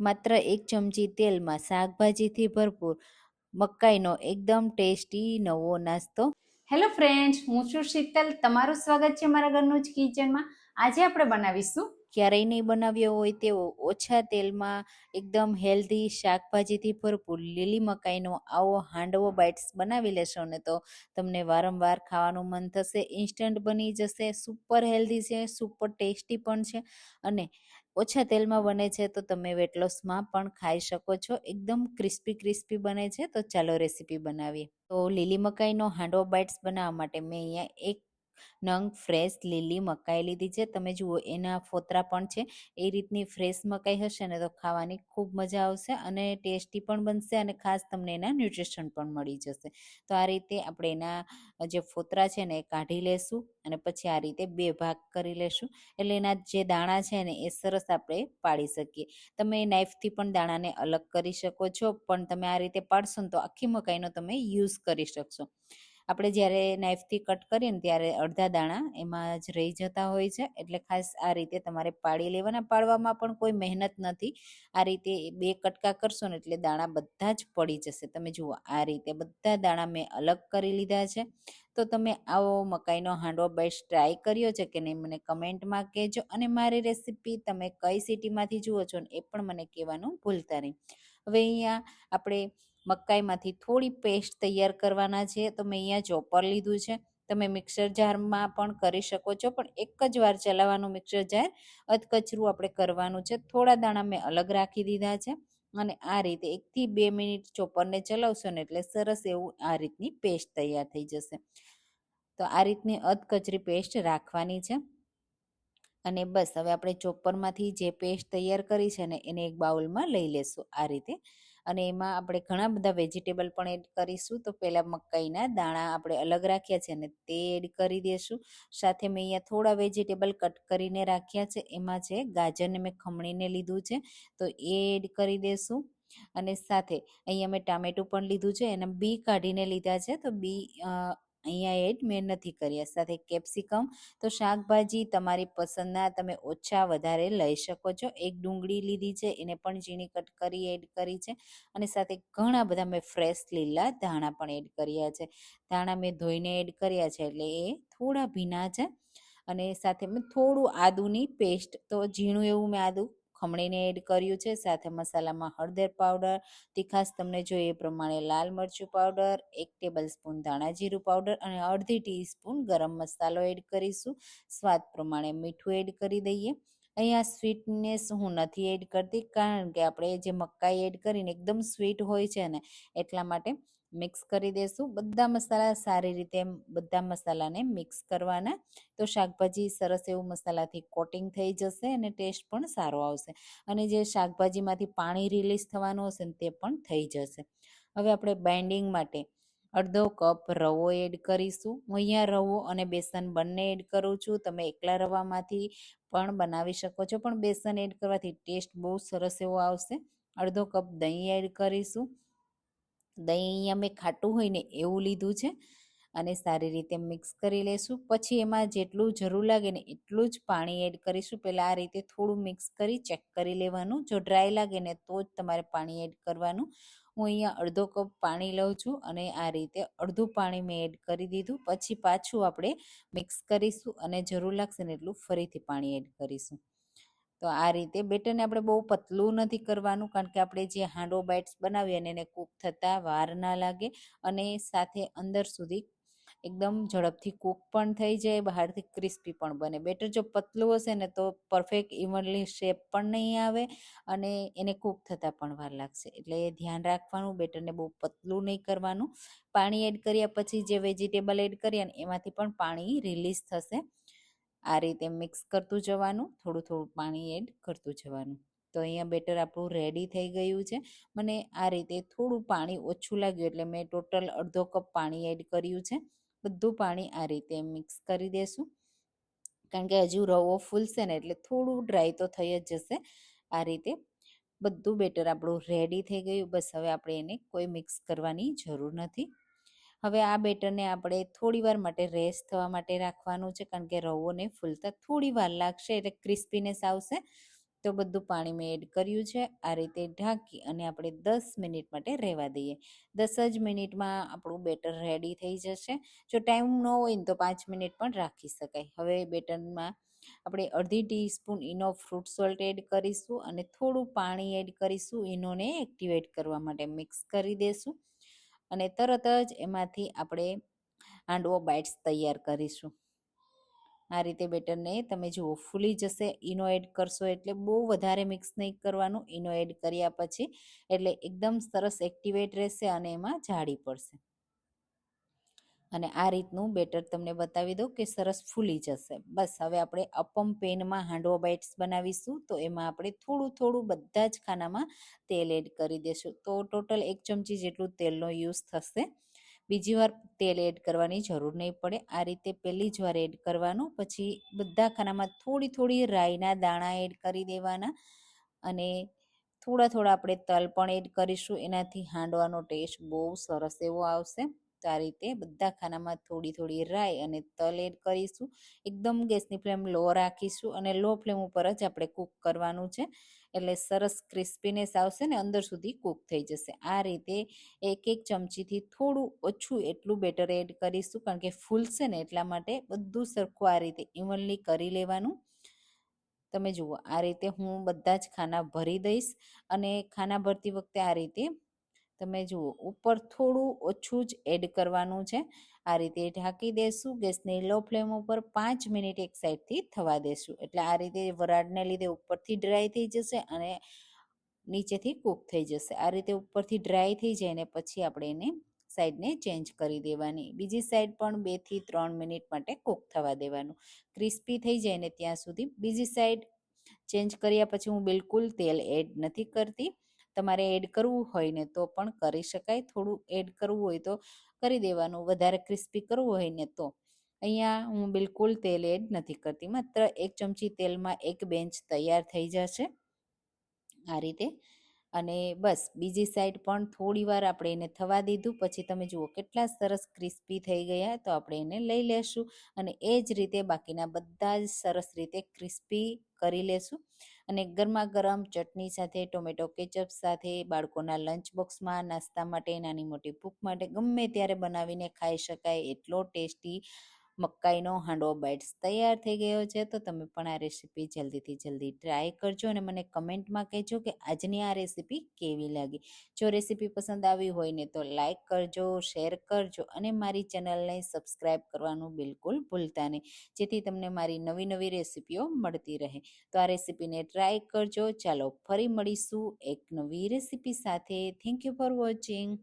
માત્ર એક ચમચી તેલમાં શાકભાજીથી ભરપૂર મકાઈનો એકદમ ટેસ્ટી નવો નાસ્તો. હેલો ફ્રેન્ડ્સ હું છું શીતલ. તમારું સ્વાગત છે મારા ઘરનું જ કિચનમાં. આજે આપણે બનાવીશું ક્યારેય નહીં બનાવ્યો હોય તેવો ઓછા તેલમાં એકદમ હેલ્ધી શાકભાજીથી ભરપૂર લીલી મકાઈનો આવો હાંડવો બાઇટ્સ બનાવી લેશો ને તો તમને વારંવાર ખાવાનું મન થશે ઇન્સ્ટન્ટ બની જશે સુપર હેલ્ધી છે સુપર ટેસ્ટી પણ છે અને ઓછા તેલમાં બને છે તો તમે વેટ લોસમાં પણ ખાઈ શકો છો. એકદમ ક્રિસ્પી ક્રિસ્પી બને છે તો ચાલો રેસીપી બનાવીએ. તો લીલી મકાઈનો હાંડવો બાઇટ્સ બનાવવા માટે મેં અહીંયા એક નંગ, ફ્રેશ, લીલી મકાઈ લીધી છે. તમે જુઓ, એના ફોતરા પણ છે. એ રીતની ફ્રેશ મકાઈ હશે ને તો ખાવાની ખૂબ મજા આવશે અને ટેસ્ટી પણ બનશે અને ખાસ તમને એના ન્યુટ્રિશન પણ મળી જશે. તો આ રીતે આપણે એના જે ફોતરા છે ને એ કાઢી લેશું અને પછી આ રીતે બે ભાગ કરી લેશું. એટલે એના જે દાણા છે ને એ સરસ આપણે પાડી શકીએ. તમે નાઇફથી પણ દાણાને અલગ કરી શકો છો, પણ તમે આ રીતે પાડશો ને તો આખી મકાઈનો તમે યુઝ કરી શકશો. આપણે જ્યારે નાઈફથી કટ કરીએ ને ત્યારે અડધા દાણા એમાં જ રહી જતા હોય છે. એટલે ખાસ આ રીતે તમારે પાડી લેવાના. પાડવામાં પણ કોઈ મહેનત નથી. આ રીતે બે કટકા કરશો ને એટલે દાણા બધા જ પડી જશે. તમે જુઓ, આ રીતે બધા દાણા મેં અલગ કરી લીધા છે. તો તમે આવો મકાઈનો હાંડવો બેસ્ટ ટ્રાય કર્યો છે કે નહીં મને કમેન્ટમાં કહેજો. અને મારી રેસીપી તમે કઈ સિટીમાંથી જુઓ છો ને એ પણ મને કહેવાનું ભૂલતા નહીં. હવે અહીંયા આપણે મકાઈમાંથી થોડી પેસ્ટ તૈયાર કરવાના છે. તો મેં અહીંયા ચોપર લીધું છે. તમે મિક્સર જારમાં પણ કરી શકો છો. પણ એક જ વાર ચલાવવાનું મિક્સર જાર અધકચરું આપણે કરવાનું છે. થોડા દાણા મેં અલગ રાખી દીધા છે. અને આ રીતે એકથી બે મિનિટ ચોપરને ચલાવશો ને એટલે સરસ એવું આ રીતની પેસ્ટ તૈયાર થઈ જશે. તો આ રીતની અધકચરી પેસ્ટ રાખવાની છે. અને બસ, હવે આપણે ચોપરમાંથી જે પેસ્ટ તૈયાર કરી છે ને, એને એક બાઉલમાં લઈ લેશું આ રીતે. અને એમાં આપણે ઘણા બધા વેજીટેબલ પણ એડ કરીશું. તો પહેલાં મકાઈના દાણા આપણે અલગ રાખ્યા છે અને તે એડ કરી દઈશું સાથે મેં અહીંયા થોડા વેજીટેબલ કટ કરીને રાખ્યા છે. એમાં છે ગાજરને મેં ખમણીને લીધું છે. તો એ એડ કરી દઈશું અને સાથે અહીંયા મેં ટામેટું પણ લીધું છે. એના બી કાઢીને લીધા છે. તો બી અહીંયા એડ મેં નથી કર્યા સાથે કેપ્સિકમ તો શાકભાજી તમારી પસંદના તમે ઓછા વધારે લઈ શકો છો. એક ડુંગળી લીધી છે, એને પણ ઝીણી કટ કરી એડ કરી છે. અને સાથે ઘણા બધા મેં ફ્રેશ લીલા ધાણા પણ એડ કર્યા છે. ધાણા મેં ધોઈને એડ કર્યા છે, એટલે એ થોડા ભીના છે. અને સાથે મેં થોડું આદુની પેસ્ટ, તો ઝીણું એવું મેં આદું ખમણીને એડ કર્યું છે. સાથે મસાલામાં હળદર પાવડર તીખાસ તમને જોઈએ એ પ્રમાણે લાલ મરચું પાવડર, એક ટેબલ સ્પૂન ધાણા જીરું પાવડર અને અડધી ટીસ્પૂન ગરમ મસાલો એડ કરીશું. સ્વાદ પ્રમાણે મીઠું એડ કરી દઈએ. અહીંયા સ્વીટનેસ હું નથી એડ કરતી, કારણ કે આપણે જે મકાઈ એડ કરીને એકદમ સ્વીટ હોય છે ને, એટલા માટે મિક્સ કરી દઈશું બધા મસાલા સારી રીતે બધા મસાલાને મિક્સ કરવાના. તો શાકભાજી સરસ એવું મસાલાથી કોટિંગ થઈ જશે અને ટેસ્ટ પણ સારો આવશે. અને જે શાકભાજીમાંથી પાણી રિલીઝ થવાનું હશે ને, તે પણ થઈ જશે. હવે આપણે બાઇન્ડિંગ માટે અડધો કપ રવો એડ કરીશું. હું અહીંયા રવો અને બેસન બંને એડ કરું છું. તમે એકલા રવામાંથી પણ બનાવી શકો છો. પણ બેસન એડ કરવાથી ટેસ્ટ બહુ સરસ એવો આવશે. અડધો કપ દહીં એડ કરીશું. દહીં અહીંયા મેં ખાટું હોય ને એવું લીધું છે. અને સારી રીતે મિક્સ કરી લઈશું પછી એમાં જેટલું જરૂર લાગે ને એટલું જ પાણી એડ કરીશું. પહેલાં આ રીતે થોડું મિક્સ કરી ચેક કરી લેવાનું. જો ડ્રાય લાગે ને તો જ તમારે પાણી એડ કરવાનું. હું અહીંયા અડધો કપ પાણી લઉં છું અને આ રીતે અડધું પાણી મેં એડ કરી દીધું. પછી પાછું આપણે મિક્સ કરીશું અને જરૂર લાગશે ને એટલું ફરીથી પાણી એડ કરીશું. તો આ રીતે બેટરને આપણે બહુ પતલું નથી કરવાનું કારણ કે આપણે જે હાંડો બાઇટ્સ બનાવીએ અને એને કૂક થતાં વાર ના લાગે અને સાથે અંદર સુધી એકદમ ઝડપથી કૂક પણ થઈ જાય, બહારથી ક્રિસ્પી પણ બને. બેટર જો પતલું હશે ને તો પરફેક્ટ ઇવનલી શેપ પણ નહીં આવે અને એને કૂક થતાં પણ વાર લાગશે. એટલે એ ધ્યાન રાખવાનું, બેટરને બહુ પતલું નહીં કરવાનું. પાણી એડ કર્યા પછી જે વેજીટેબલ એડ કર્યા ને એમાંથી પણ પાણી રિલીઝ થશે. આ રીતે મિક્સ કરતું જવાનું, થોડું થોડું પાણી એડ કરતું જવાનું. તો અહીંયા બેટર આપણું રેડી થઈ ગયું છે. મને આ રીતે થોડું પાણી ઓછું લાગ્યું એટલે મેં ટોટલ અડધો કપ પાણી એડ કર્યું છે. બધું પાણી આ રીતે મિક્સ કરી દેશું. કારણ કે હજુ રવો ફૂલશે ને એટલે થોડું ડ્રાય તો થઈ જ જશે. આ રીતે બધું બેટર આપણું રેડી થઈ ગયું. બસ હવે આપણે એને કોઈ મિક્સ કરવાની જરૂર નથી. હવે આ બેટરને આપણે થોડી વાર માટે રેસ્ટ થવા માટે રાખવાનું છે. કારણ કે રવોને ફૂલતા થોડી વાર લાગશે એટલે ક્રિસ્પીનેસ આવશે. તો બધું પાણી મેં એડ કર્યું છે, આ રીતે ઢાંકી અને આપણે દસ મિનિટ માટે રહેવા દઈએ. દસ જ મિનિટમાં આપણું બેટર રેડી થઈ જશે. જો ટાઈમ ન હોય ને તો પાંચ મિનિટ પણ રાખી શકાય. હવે બેટરમાં આપણે અડધી teaspoon Eno fruit salt add કરીશું અને થોડું પાણી એડ કરીશું. ઇનોને એક્ટિવેટ કરવા માટે મિક્સ કરી દેશું અને તરત જ એમાંથી આપણે હાંડવો બાઇટ્સ તૈયાર કરીશું. આ રીતે બેટરને તમે જુઓ, ફૂલી જશે ઈનો એડ કરશો એટલે બહુ વધારે મિક્સ નહીં કરવાનું. ઈનો એડ કર્યા પછી એટલે એકદમ સરસ એક્ટિવેટ રહેશે અને એમાં જાળી પડશે. અને આ રીતનું બેટર તમને બતાવી દઉં કે સરસ ફૂલી જશે. બસ, હવે આપણે અપમ પેનમાં હાંડવો બાઇટ્સ બનાવીશું તો એમાં આપણે થોડું થોડું બધા જ ખાનામાં તેલ એડ કરી દઈશું તો ટોટલ એક ચમચી જેટલું તેલનો યુઝ થશે. બીજી વાર તેલ એડ કરવાની જરૂર નહીં પડે. આ રીતે પહેલી જ વાર એડ કરવાનું, પછી બધા ખાનામાં થોડી થોડી રાઈના દાણા એડ કરી દેવાના અને થોડા થોડા આપણે તલ પણ એડ કરીશું. એનાથી હાંડવાનો ટેસ્ટ બહુ સરસ એવો આવશે. તો આ રીતે બધા ખાનામાં થોડી થોડી રાઈ અને તલ એડ કરીશું. એકદમ ગેસની ફ્લેમ લો રાખીશું અને લો ફ્લેમ ઉપર જ આપણે કૂક કરવાનું છે. એટલે સરસ ક્રિસ્પીનેસ આવશે ને અંદર સુધી કૂક થઈ જશે. આ રીતે એક એક ચમચીથી થોડું ઓછું એટલું બેટર એડ કરીશું કારણ કે ફૂલશે ને એટલા માટે બધું સરખું આ રીતે ઇવનલી કરી લેવાનું. તમે જુઓ, આ રીતે હું બધા જ ખાના ભરી દઈશ અને ખાના ભરતી વખતે આ રીતે તમે જુઓ, ઉપર થોડું ઓછું જ એડ કરવાનું છે. આ રીતે ઢાંકી દેશું, ગેસની લો ફ્લેમ ઉપર પાંચ મિનિટ એક સાઈડથી થવા દેશું. એટલે આ રીતે વરાળને લીધે ઉપરથી ડ્રાય થઈ જશે અને નીચેથી કૂક થઈ જશે. આ રીતે ઉપરથી ડ્રાય થઈ જાય ને પછી આપણે એને સાઈડને ચેન્જ કરી દેવાની. બીજી સાઈડ પણ બેથી ત્રણ મિનિટ માટે કૂક થવા દેવાનું. ક્રિસ્પી થઈ જાય ને ત્યાં સુધી. બીજી સાઈડ ચેન્જ કર્યા પછી હું બિલકુલ તેલ એડ નથી કરતી. તમારે એડ કરવું હોય ને તો પણ કરી શકાય. થોડું એડ કરવું હોય તો કરી દેવાનું, વધારે ક્રિસ્પી કરવું હોય ને તો. અહીંયા હું બિલકુલ તેલ એડ નથી કરતી. માત્ર એક ચમચી તેલમાં એક બેન્ચ તૈયાર થઈ જશે. આ રીતે. અને બસ, બીજી સાઈડ પણ થોડી વાર આપણે એને થવા દીધું. પછી તમે જુઓ કેટલા સરસ ક્રિસ્પી થઈ ગયા તો આપણે એને લઈ લેશું. અને એ જ રીતે બાકીના બધા જ સરસ રીતે ક્રિસ્પી કરી લેશું. અને ગરમા ગરમ ચટણી સાથે, ટોમેટો કેચઅપ સાથે, બાળકોના લંચ બોક્સમાં નાસ્તા માટે, નાની મોટી ભૂખ માટે ગમે ત્યારે બનાવીને ખાઈ શકાય, એટલો ટેસ્ટી મકાઈનો હાંડવો બાઇટ્સ તૈયાર થઈ ગયો છે, તો તમે પણ આ રેસીપી જલ્દીથી જલ્દી ટ્રાય કરજો અને મને કમેન્ટમાં કહેજો કે આજની આ રેસીપી કેવી લાગી. જો રેસીપી પસંદ આવી હોય ને તો લાઇક કરજો, શેર કરજો અને મારી ચેનલને સબસ્ક્રાઈબ કરવાનું બિલકુલ ભૂલતા નહીં, જેથી તમને મારી નવી નવી રેસીપીઓ મળતી રહે. તો આ રેસીપીને ટ્રાય કરજો. ચાલો ફરી મળીશું એક નવી રેસીપી સાથે. Thank you for watching